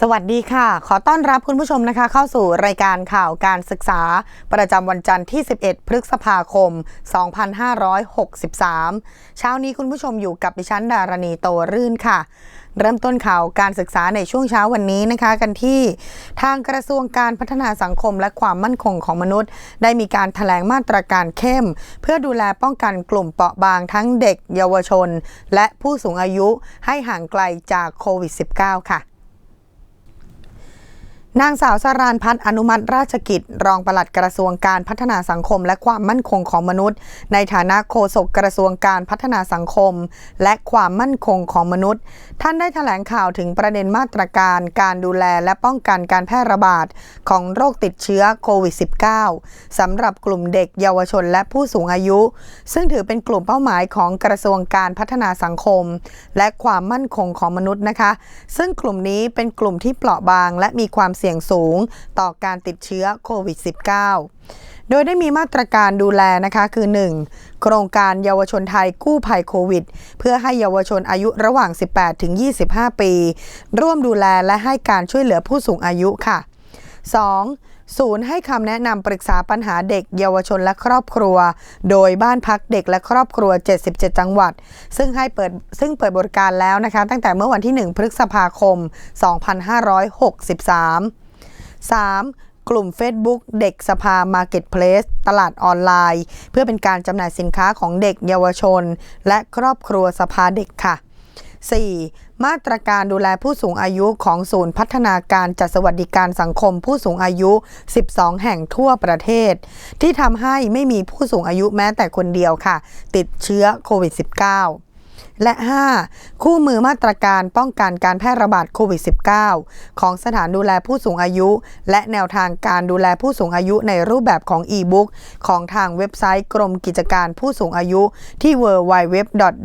สวัสดีค่ะ ขอต้อนรับคุณผู้ชมนะคะ เข้าสู่รายการข่าวการศึกษา ประจำวันจันทร์ที่ 11 พฤษภาคม 2563 เช้านี้คุณผู้ชมอยู่กับดิฉันดารณีโตรื่นค่ะ เริ่มต้นข่าวการศึกษาในช่วงเช้าวันนี้นะคะ กันที่ทางกระทรวงการพัฒนาสังคมและความมั่นคงของมนุษย์ ได้มีการถแถลงมาตรการเข้ม เพื่อดูแลป้องกันกลุ่มเปราะบางทั้งเด็ก เยาวชน และผู้สูงอายุให้ห่างไกลจากโควิด -19 ค่ะ นางสาวสารานพัฒน์อนุมัติราชกิจ รองปลัดกระทรวงการพัฒนาสังคม และความมั่นคงของมนุษย์ ในฐานะโฆษกกระทรวงการพัฒนาสังคม และความมั่นคงของมนุษย์ ท่านได้แถลงข่าวถึงประเด็นมาตรการการดูแลและป้องกันการแพร่ระบาดของโรคติดเชื้อโควิด -19 สำหรับกลุ่มเด็กเยาวชนและผู้สูงอายุ ซึ่งถือเป็นกลุ่มเป้าหมายของกระทรวงการพัฒนาสังคม และความมั่นคงของมนุษย์นะคะ ซึ่งกลุ่มนี้เป็นกลุ่มที่เปราะบางและมีความเสี่สี่ยงสูง ต่อการติดเชื้อโควิด -19 โดยได้มีมาตรการดูแลนะคะคือ 1. โครงการเยาวชนไทยกู้ภัยโควิด เพื่อให้เยาวชนอายุระหว่าง 18 ถึง 25 ปี ร่วมดูแลและให้การช่วยเหลือผู้สูงอายุค่ะ 2. ศูนย์ให้คำแนะนำปรึกษาปัญหาเด็กเยาวชนและครอบครัว โดยบ้านพักเด็กและครอบครัว 77 จังหวัด ซึ่งให้เปิดซึ่งเปิดบริการแล้วนะคะ ตั้งแต่เมื่อวันที่ 1 พฤษภาคม 2563 3. กลุ่ม Facebook เด็กสภา Marketplace ตลาดออนไลน์ เพื่อเป็นการจำหน่ายสินค้าของเด็กเยาวชน และครอบครัวสภาเด็กค่ะ 4. มาตรการดูแลผู้สูงอายุของศูนย์พัฒนาการจัดสวัสดิการสังคมผู้สูงอายุ 12 แห่งทั่วประเทศ ที่ทำให้ไม่มีผู้สูงอายุแม้แต่คนเดียวค่ะ ติดเชื้อโควิด -19 และ 5. คู่มือมาตรการป้องกันการแพร่ระบาดโควิด -19 ของสถานดูแลผู้สูงอายุ และแนวทางการดูแลผู้สูงอายุในรูปแบบของอีบุ๊กของทางเว็บไซต์กรมกิจการผู้สูงอายุที่ www.dop.go.th